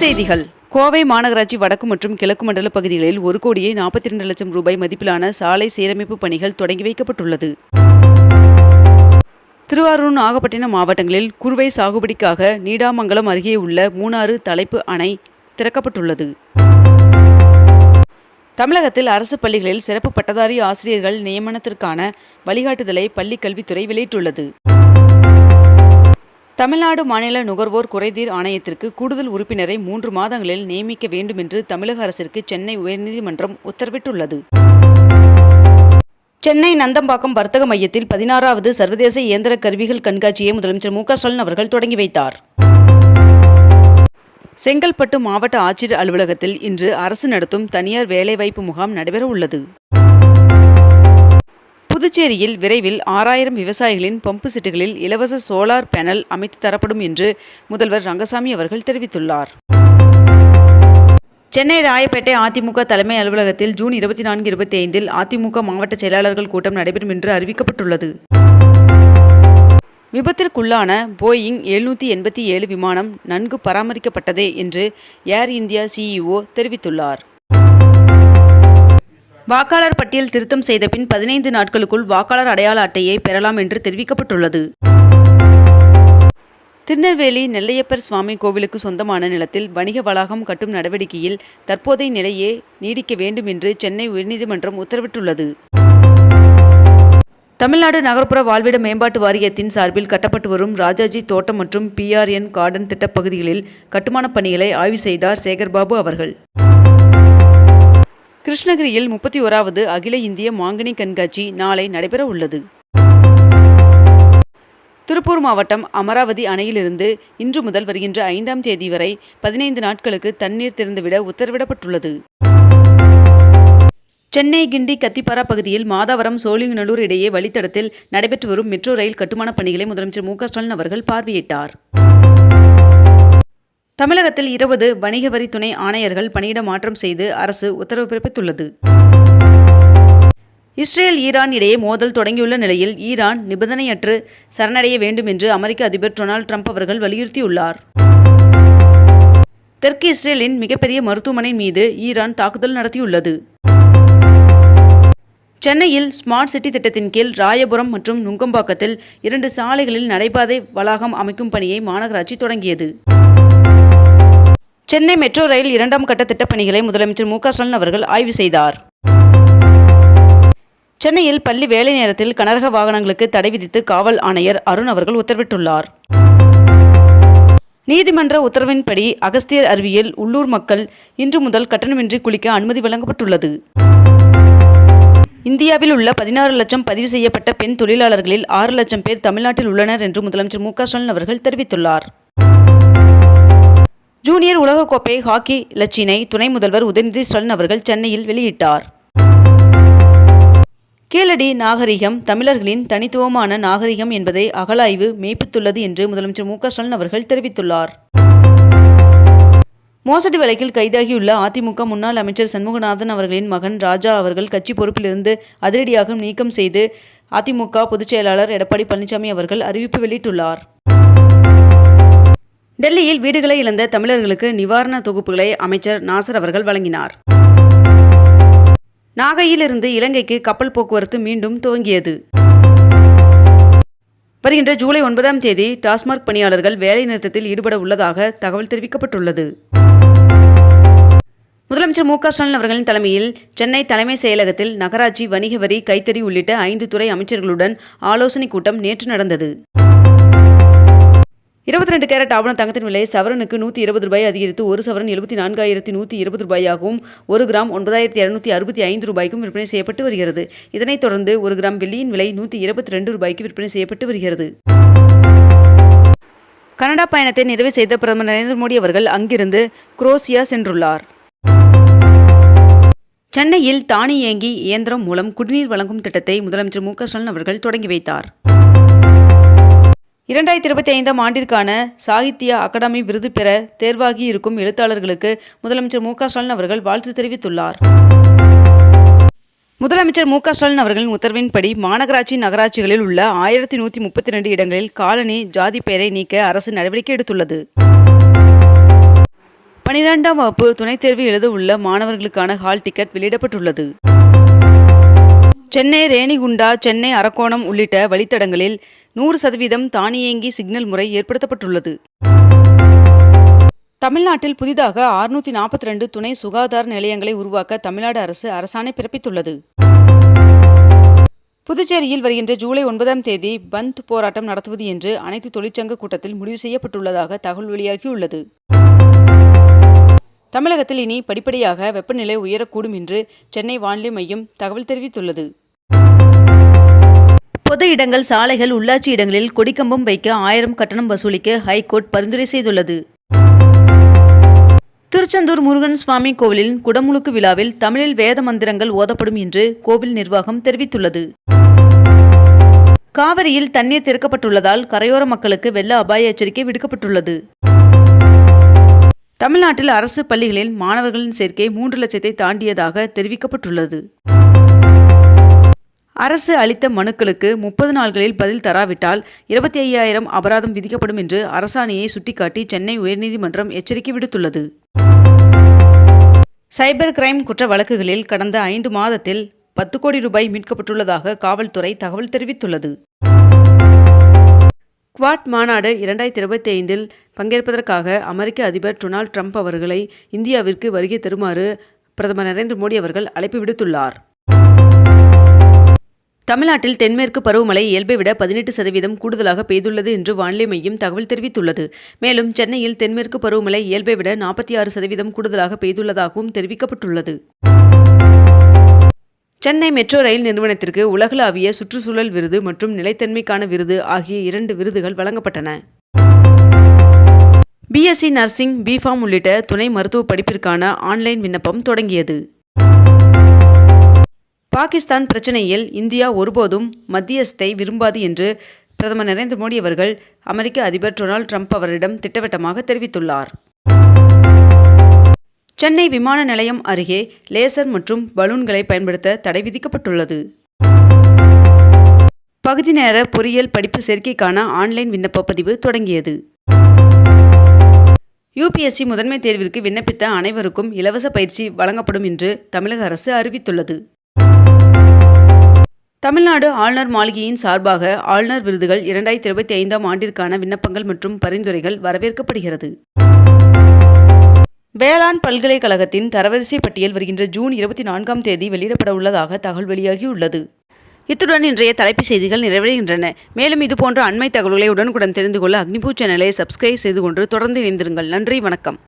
செய்திகள். கோவை மாநகராட்சி வடக்கு மற்றும் கிழக்கு மண்டல பகுதிகளில் ஒரு கோடியே நாற்பத்தி இரண்டு லட்சம் ரூபாய் மதிப்பிலான சாலை சீரமைப்பு பணிகள் தொடங்கி வைக்கப்பட்டுள்ளது. திருவாரூர் நாகப்பட்டினம் மாவட்டங்களில் குறுவை சாகுபடிக்காக நீடாமங்கலம் அருகே உள்ள மூணாறு தலைப்பு அணை திறக்கப்பட்டுள்ளது. தமிழகத்தில் அரசு பள்ளிகளில் சிறப்பு பட்டதாரி ஆசிரியர்கள் நியமனத்திற்கான வழிகாட்டுதலை பள்ளிக் கல்வித்துறை வெளியிட்டுள்ளது. தமிழ்நாடு மாநில நுகர்வோர் குறைதீர் ஆணையத்திற்கு கூடுதல் உறுப்பினரை மூன்று மாதங்களில் நியமிக்க வேண்டும் என்று தமிழக அரசிற்கு சென்னை உயர்நீதிமன்றம் உத்தரவிட்டுள்ளது. சென்னை நந்தம்பாக்கம் வர்த்தக மையத்தில் பதினாறாவது சர்வதேச இயந்திர கருவிகள் கண்காட்சியை முதலமைச்சர் மு ஸ்டாலின் அவர்கள் தொடங்கி வைத்தார். செங்கல்பட்டு மாவட்ட ஆட்சியர் அலுவலகத்தில் இன்று அரசு நடத்தும் தனியார் வேலைவாய்ப்பு முகாம் நடைபெற உள்ளது புதுச்சேரியில் விரைவில் ஆறாயிரம் விவசாயிகளின் பம்பு செட்டுகளில் இலவச சோலார் பேனல் அமைத்து தரப்படும் என்று முதல்வர் ரங்கசாமி அவர்கள் தெரிவித்துள்ளார். சென்னை ராயப்பேட்டை அதிமுக தலைமை அலுவலகத்தில் ஜூன் இருபத்தி நான்கு இருபத்தி ஐந்தில் அதிமுக மாவட்ட செயலாளர்கள் கூட்டம் நடைபெறும் என்று அறிவிக்கப்பட்டுள்ளது. விபத்திற்குள்ளான போயிங் எழுநூற்றி எண்பத்தி ஏழு விமானம் நன்கு பராமரிக்கப்பட்டதே என்று ஏர் இந்தியா சிஇஓ தெரிவித்துள்ளார். வாக்காளர் பட்டியல் திருத்தம் செய்த பின் பதினைந்து நாட்களுக்குள் வாக்காளர் அடையாள அட்டையை பெறலாம் என்று தெரிவிக்கப்பட்டுள்ளது. திருநெல்வேலி நெல்லையப்பர் சுவாமி கோவிலுக்கு சொந்தமான நிலத்தில் வணிக வளாகம் கட்டும் நடவடிக்கையில் தற்போதைய நிலையே நீடிக்க வேண்டும் என்று சென்னை உயர்நீதிமன்றம் உத்தரவிட்டுள்ளது. தமிழ்நாடு நகர்ப்புற வாழ்விட மேம்பாட்டு வாரியத்தின் சார்பில் கட்டப்பட்டு வரும் ராஜாஜி தோட்டம் மற்றும் பிஆர்என் கார்டன் திட்டப் பகுதிகளில் கட்டுமானப் பணிகளை ஆய்வு செய்தார் சேகர்பாபு அவர்கள். கிருஷ்ணகிரியில் முப்பத்தி ஓராவது அகில இந்திய மாங்கனி கண்காட்சி நாளை நடைபெற உள்ளது. திருப்பூர் மாவட்டம் அமராவதி அணையிலிருந்து இன்று முதல் வருகின்ற ஐந்தாம் தேதி வரை பதினைந்து நாட்களுக்கு தண்ணீர் திறந்துவிட உத்தரவிடப்பட்டுள்ளது. சென்னை கிண்டி கத்திப்பாரா பகுதியில் மாதாவரம் சோழிங்கநல்லூர் இடையே வழித்தடத்தில் நடைபெற்று வரும் மெட்ரோ ரயில் கட்டுமானப் பணிகளை முதலமைச்சர் மு க ஸ்டாலின் அவர்கள் பார்வையிட்டார். தமிழகத்தில் இருபது வணிக வரி துணை ஆணையர்கள் பணியிட மாற்றம் செய்து அரசு உத்தரவு பிறப்பித்துள்ளது. இஸ்ரேல் ஈரான் இடையே மோதல் தொடங்கியுள்ள நிலையில் ஈரான் நிபந்தனையற்று சரணடைய வேண்டும் என்று அமெரிக்க அதிபர் டொனால்ட் ட்ரம்ப் அவர்கள் வலியுறுத்தியுள்ளார். தெற்கு இஸ்ரேலின் மிகப்பெரிய மருத்துவமனை மீது ஈரான் தாக்குதல் நடத்தியுள்ளது. சென்னையில் ஸ்மார்ட் சிட்டி திட்டத்தின் கீழ் ராயபுரம் மற்றும் நுங்கம்பாக்கத்தில் இரண்டு சாலைகளில் நடைபாதை வளாகம் அமைக்கும் பணியை மாநகராட்சி தொடங்கியது. சென்னை மெட்ரோ ரயில் இரண்டாம் கட்ட திட்டப்பணிகளை முதலமைச்சர் மு க ஸ்டாலின் அவர்கள் ஆய்வு செய்தார். சென்னையில் பள்ளி வேலை நேரத்தில் கனரக வாகனங்களுக்கு தடை விதித்து காவல் ஆணையர் அருண் அவர்கள் உத்தரவிட்டுள்ளார். நீதிமன்ற உத்தரவின்படி அகஸ்தியர் அருவியில் உள்ளூர் மக்கள் இன்று முதல் கட்டணமின்றி குளிக்க அனுமதி வழங்கப்பட்டுள்ளது. இந்தியாவில் உள்ள பதினாறு லட்சம் பதிவு செய்யப்பட்ட பெண் தொழிலாளர்களில் ஆறு லட்சம் பேர் தமிழ்நாட்டில் உள்ளனர் என்று முதலமைச்சர் மு க ஸ்டாலின் அவர்கள் தெரிவித்துள்ளார். ஜூனியர் உலகக்கோப்பை ஹாக்கி இலச்சினை துணை முதல்வர் உதயநிதி ஸ்டாலின் அவர்கள் சென்னையில் வெளியிட்டார். கீழடி நாகரிகம் தமிழர்களின் தனித்துவமான நாகரிகம் என்பதை அகலாய்வு மெய்ப்பித்துள்ளது என்று முதலமைச்சர் மு ஸ்டாலின் அவர்கள் தெரிவித்துள்ளார். மோசடி வழக்கில் கைதாகியுள்ள அதிமுக முன்னாள் அமைச்சர் சண்முகநாதன் அவர்களின் மகன் ராஜா அவர்கள் கட்சி பொறுப்பிலிருந்து அதிரடியாக நீக்கம் செய்து அதிமுக பொதுச்செயலாளர் எடப்பாடி பழனிசாமி அவர்கள் அறிவிப்பு வெளியிட்டுள்ளார். டெல்லியில் வீடுகளை இழந்த தமிழர்களுக்கு நிவாரண தொகுப்புகளை அமைச்சர் நாசர் அவர்கள் வழங்கினார். நாகையிலிருந்து இலங்கைக்கு கப்பல் போக்குவரத்து மீண்டும் துவங்கியது. வருகின்ற ஜூலை ஒன்பதாம் தேதி டாஸ்மாக் பணியாளர்கள் வேலை நிறுத்தத்தில் ஈடுபட உள்ளதாக தகவல் தெரிவிக்கப்பட்டுள்ளது. முதலமைச்சர் மு க ஸ்டாலின் அவர்களின் தலைமையில் சென்னை தலைமை செயலகத்தில் நகராட்சி வணிக வரி கைத்தறி உள்ளிட்ட ஐந்து துறை அமைச்சர்களுடன் ஆலோசனைக் கூட்டம் நேற்று நடந்தது. இருபத்தி ரெண்டு கேரட் ஆவண தங்கத்தின் விலை சவரனுக்கு நூற்றி இருபது ரூபாய் அதிகரித்து ஒரு சவரன் எழுபத்தி நான்காயிரத்தி நூற்றி இருபது ரூபாயாகவும் ஒரு கிராம் ஒன்பதாயிரத்தி இரநூத்தி அறுபத்தி ஐந்து ரூபாய்க்கும் விற்பனை செய்யப்பட்டு வருகிறது. இதனைத் தொடர்ந்து ஒரு கிராம் வெள்ளியின் விலை நூற்றி இருபத்தி ரெண்டு ரூபாய்க்கு விற்பனை செய்யப்பட்டு வருகிறது. கனடா பயணத்தை நிறைவு செய்த பிரதமர் நரேந்திர மோடி அவர்கள் அங்கிருந்து குரோசியா சென்றுள்ளார். சென்னையில் தானியங்கி இயந்திரம் மூலம் குடிநீர் வழங்கும் திட்டத்தை முதலமைச்சர் மு க ஸ்டாலின் அவர்கள் தொடங்கி வைத்தார். இரண்டாயிரத்தி இருபத்தி ஐந்தாம் ஆண்டிற்கான சாகித்ய அகாடமி விருது பெற தேர்வாகி இருக்கும் எழுத்தாளர்களுக்கு முதலமைச்சர் மு ஸ்டாலின் அவர்கள் வாழ்த்து தெரிவித்துள்ளார். முதலமைச்சர் மு ஸ்டாலின் அவர்களின் உத்தரவின்படி மாநகராட்சி நகராட்சிகளில் உள்ள ஆயிரத்தி நூற்றி முப்பத்தி ரெண்டு இடங்களில் காலனி ஜாதி பெயரை நீக்க அரசு நடவடிக்கை எடுத்துள்ளது. பனிரெண்டாம் வகுப்பு துணைத் தேர்வு எழுத உள்ள மாணவர்களுக்கான ஹால் டிக்கெட் வெளியிடப்பட்டுள்ளது. சென்னை ரேணிகுண்டா சென்னை அரக்கோணம் உள்ளிட்ட வழித்தடங்களில் நூறு சதவீதம் தானியங்கி சிக்னல் முறை ஏற்படுத்தப்பட்டுள்ளது. தமிழ்நாட்டில் புதிதாக அறுநூற்றி நாற்பத்தி ரெண்டு துணை சுகாதார நிலையங்களை உருவாக்க தமிழ்நாடு அரசு அரசாணை பிறப்பித்துள்ளது. புதுச்சேரியில் வருகின்ற ஜூலை ஒன்பதாம் தேதி பந்த் போராட்டம் நடத்துவது என்று அனைத்து தொழிற்சங்க கூட்டத்தில் முடிவு செய்யப்பட்டுள்ளதாக தகவல் வெளியாகியுள்ளது. தமிழகத்தில் இனி படிப்படியாக வெப்பநிலை உயரக்கூடும் என்று சென்னை வானிலை மையம் தகவல் தெரிவித்துள்ளது. பொது இடங்கள் சாலைகள் உள்ளாட்சி இடங்களில் கொடிக்கம்பம் வைக்க ஆயிரம் கட்டணம் வசூலிக்க ஹைகோர்ட் பரிந்துரை செய்துள்ளது. திருச்செந்தூர் முருகன் சுவாமி கோவிலின் குடமுழுக்கு விழாவில் தமிழில் வேத மந்திரங்கள் ஓதப்படும் என்று கோவில் நிர்வாகம் தெரிவித்துள்ளது. காவிரியில் தண்ணீர் திறக்கப்பட்டுள்ளதால் கரையோர மக்களுக்கு வெள்ள அபாய எச்சரிக்கை விடுக்கப்பட்டுள்ளது. தமிழ்நாட்டில் அரசு பள்ளிகளில் மாணவர்களின் சேர்க்கை மூன்று லட்சத்தை தாண்டியதாக தெரிவிக்கப்பட்டுள்ளது. அரசு அளித்த மனுக்களுக்கு முப்பது நாள்களில் பதில் தராவிட்டால் இருபத்தி ஐயாயிரம் அபராதம் விதிக்கப்படும் என்று அரசாணையை சுட்டிக்காட்டி சென்னை உயர்நீதிமன்றம் எச்சரிக்கை விடுத்துள்ளது. சைபர் கிரைம் குற்ற வழக்குகளில் கடந்த ஐந்து மாதத்தில் பத்து கோடி ரூபாய் மீட்கப்பட்டுள்ளதாக காவல்துறை தகவல் தெரிவித்துள்ளது. குவாட் மாநாடு இரண்டாயிரத்தி இருபத்தி ஐந்தில் பங்கேற்பதற்காக அமெரிக்க அதிபர் டொனால்ட் ட்ரம்ப் அவர்களை இந்தியாவிற்கு வருகை தருமாறு பிரதமர் நரேந்திர மோடி அவர்கள் அழைப்பு விடுத்துள்ளார். தமிழ்நாட்டில் தென்மேற்கு பருவமழை இயல்பை விட பதினெட்டு சதவீதம் கூடுதலாக பெய்துள்ளது என்று வானிலை மையம் தகவல் தெரிவித்துள்ளது. மேலும் சென்னையில் தென்மேற்கு பருவமழை இயல்பை விட நாற்பத்தி ஆறு சதவீதம் கூடுதலாக பெய்துள்ளதாகவும் தெரிவிக்கப்பட்டுள்ளது. சென்னை மெட்ரோ ரயில் நிறுவனத்திற்கு உலகளாவிய சுற்றுச்சூழல் விருது மற்றும் நிலைத்தன்மைக்கான விருது ஆகிய இரண்டு விருதுகள் வழங்கப்பட்டன. பிஎஸ்சி நர்சிங் பிஃபார்ம் உள்ளிட்ட துணை மருத்துவ படிப்பிற்கான ஆன்லைன் விண்ணப்பம் தொடங்கியது. பாகிஸ்தான் பிரச்சனையில் இந்தியா ஒருபோதும் மத்தியஸ்தை விரும்பாது என்று பிரதமர் நரேந்திர மோடி அவர்கள் அமெரிக்க அதிபர் டொனால்டு ட்ரம்ப் அவரிடம் திட்டவட்டமாக தெரிவித்துள்ளார். சென்னை விமான நிலையம் அருகே லேசர் மற்றும் பலூன்களை பயன்படுத்த தடை விதிக்கப்பட்டுள்ளது. பகுதி நேர பொறியியல் படிப்பு சேர்க்கைக்கான ஆன்லைன் விண்ணப்ப பதிவு தொடங்கியது. யுபிஎஸ்சி முதன்மை தேர்விற்கு விண்ணப்பித்த அனைவருக்கும் இலவச பயிற்சி வழங்கப்படும் என்று தமிழக அரசு அறிவித்துள்ளது. தமிழ்நாடு ஆளுநர் மாளிகையின் சார்பாக ஆளுநர் விருதுகள் இரண்டாயிரத்தி இருபத்தி ஐந்தாம் ஆண்டிற்கான விண்ணப்பங்கள் மற்றும் பரிந்துரைகள் வரவேற்கப்படுகிறது. வேளாண் பல்கலைக்கழகத்தின் தரவரிசை பட்டியல் வருகின்ற ஜூன் இருபத்தி நான்காம் தேதி வெளியிடப்பட உள்ளதாக தகவல் வெளியாகியுள்ளது. இத்துடன் இன்றைய தலைப்புச் செய்திகள் நிறைவடைகின்றன. மேலும் இதுபோன்ற அண்மை தகவல்களை உடனுக்குடன் தெரிந்து கொள்ள அக்னிபூ சேனலை சப்ஸ்கிரைப் செய்து கொண்டு தொடர்ந்து இணைந்திருங்கள். நன்றி வணக்கம்.